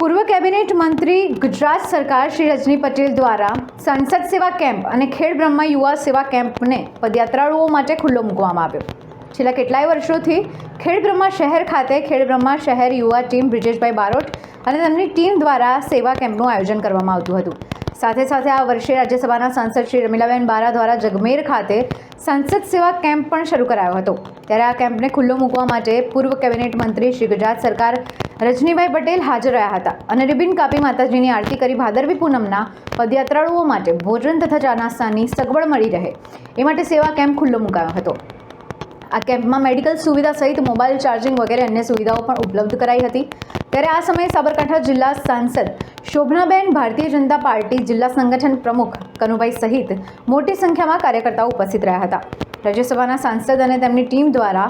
પૂર્વ કેબિનેટ મંત્રી ગુજરાત સરકાર શ્રી રજની પટેલ દ્વારા સંસદ સેવા કેમ્પ અને ખેડ બ્રહ્મા યુવા સેવા કેમ્પને પદયાત્રાળુઓ માટે ખુલ્લો મૂકવામાં આવ્યો. છેલ્લા કેટલાય વર્ષોથી ખેડ બ્રહ્મા શહેર ખાતે ખેડ બ્રહ્મા શહેર યુવા ટીમ બ્રિજેશભાઈ બારોટ અને તેમની ટીમ દ્વારા સેવા કેમ્પનું આયોજન કરવામાં આવતું હતું. સાથે સાથે આ વર્ષે રાજ્યસભાના સાંસદ શ્રી રમીલાબેન બારા દ્વારા જગમેર ખાતે સંસદ સેવા કેમ્પ પણ શરૂ કરાયો હતો. ત્યારે આ કેમ્પને ખુલ્લો મૂકવા માટે પૂર્વ કેબિનેટ મંત્રી શ્રી ગુજરાત સરકાર રજનીભાઈ પટેલ હાજર રહ્યા હતા અને રિબિન કાપી માતાજીની આરતી કરી ભાદરવી પૂનમના પદયાત્રાળુઓ માટે ભોજન તથા ચા નાસ્તાની સગવડ મળી રહે. એ માટે સેવા કેમ્પ ખુલ્લો મુકાયો હતો. આ કેમ્પમાં મેડિકલ સુવિધા સહિત મોબાઈલ ચાર્જિંગ વગેરે અન્ય સુવિધાઓ પણ ઉપલબ્ધ કરાઈ હતી. ત્યારે આ સમયે સાબરકાંઠા જિલ્લા સાંસદ શોભનાબેન ભારતીય જનતા પાર્ટી જિલ્લા સંગઠન પ્રમુખ કનુભાઈ સહિત મોટી સંખ્યામાં કાર્યકર્તાઓ ઉપસ્થિત રહ્યા હતા. રાજ્યસભાના સાંસદ અને તેમની ટીમ દ્વારા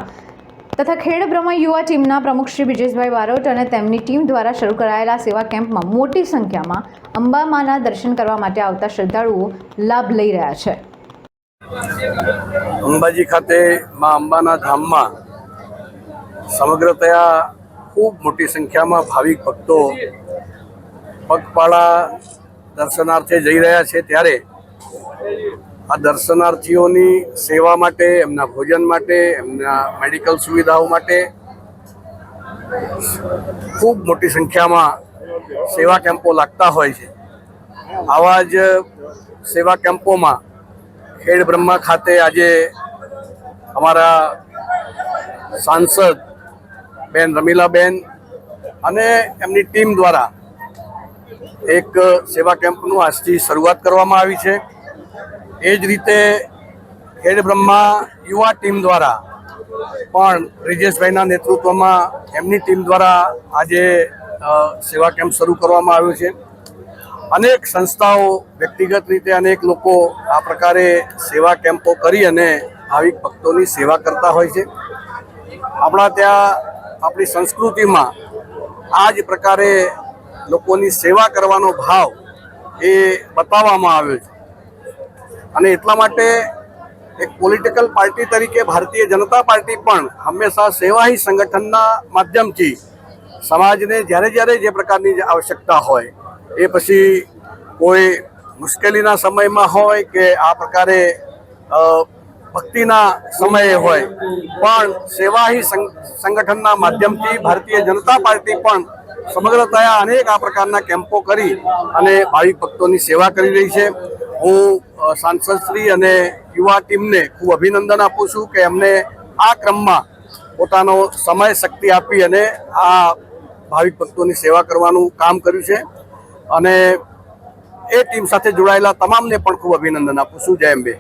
તથા ખેડ બ્રહ્મા યુવા ટીમના પ્રમુખ શ્રી બ્રિજેશભાઈ બારોટ અને તેમની ટીમ દ્વારા શરૂ કરાયેલા સેવા કેમ્પમાં મોટી સંખ્યામાં અંબામાના દર્શન કરવા માટે આવતા શ્રદ્ધાળુઓ લાભ લઈ રહ્યા છે. અંબાજી ખાતે મા અંબાના ધામમાં સમગ્રતયા ખૂબ મોટી સંખ્યામાં ભાવિક ભક્તો પગપાળા દર્શનાર્થે જઈ રહ્યા છે. ત્યારે આ દર્શનાર્થીઓની સેવા માટે, એમના ભોજન માટે, એમના મેડિકલ સુવિધાઓ માટે ખૂબ મોટી સંખ્યામાં સેવા કેમ્પો લાગતા હોય છે. આવા જ સેવા કેમ્પોમાં ખેડ બ્રહ્મા ખાતે આજે અમારા સાંસદ બેન રમીલાબેન અને એમની ટીમ દ્વારા એક સેવા કેમ્પનું આજથી શરૂઆત કરવામાં આવી છે. એ જ રીતે ખેડ બ્રહ્મા યુવા ટીમ દ્વારા પણ બ્રિજેશભાઈના નેતૃત્વમાં એમની ટીમ દ્વારા આજે સેવા કેમ્પ શરૂ કરવામાં આવ્યો છે. અનેક સંસ્થાઓ વ્યક્તિગત રીતે અનેક લોકો આ પ્રકારે સેવા કેમ્પો કરી અને ભાવિક ભક્તોની સેવા કરતા હોય છે. આપણા ત્યાં આપણી સંસ્કૃતિમાં આ જ પ્રકારે લોકોની સેવા કરવાનો ભાવ એ બતાવવામાં આવ્યો છે. અને એટલા માટે એક પોલિટિકલ પાર્ટી તરીકે ભારતીય જનતા પાર્ટી પણ હંમેશા સેવાહી સંગઠનના માધ્યમથી સમાજને જ્યારે જ્યારે જે પ્રકારની આવશ્યકતા હોય, એ પછી કોઈ મુશ્કેલીના સમયમાં હોય કે આ પ્રકારે ભક્તિના સમયે હોય, પણ સેવાહી સંગ- સંગઠનના માધ્યમથી ભારતીય જનતા પાર્ટી પણ સમગ્રતયા અનેક આ પ્રકારના કેમ્પો કરી અને ભાવિક ભક્તોની સેવા કરી રહી છે. હું સાંસદશ્રી અને યુવા ટીમને ખૂબ અભિનંદન આપું છું કે એમને આ ક્રમમાં પોતાનો સમય, શક્તિ આપી અને આ ભાવિક ભક્તોની સેવા કરવાનું કામ કર્યું છે. અને એ ટીમ સાથે જોડાયેલા તમામને પણ ખૂબ અભિનંદન આપું છું. જય અંબે.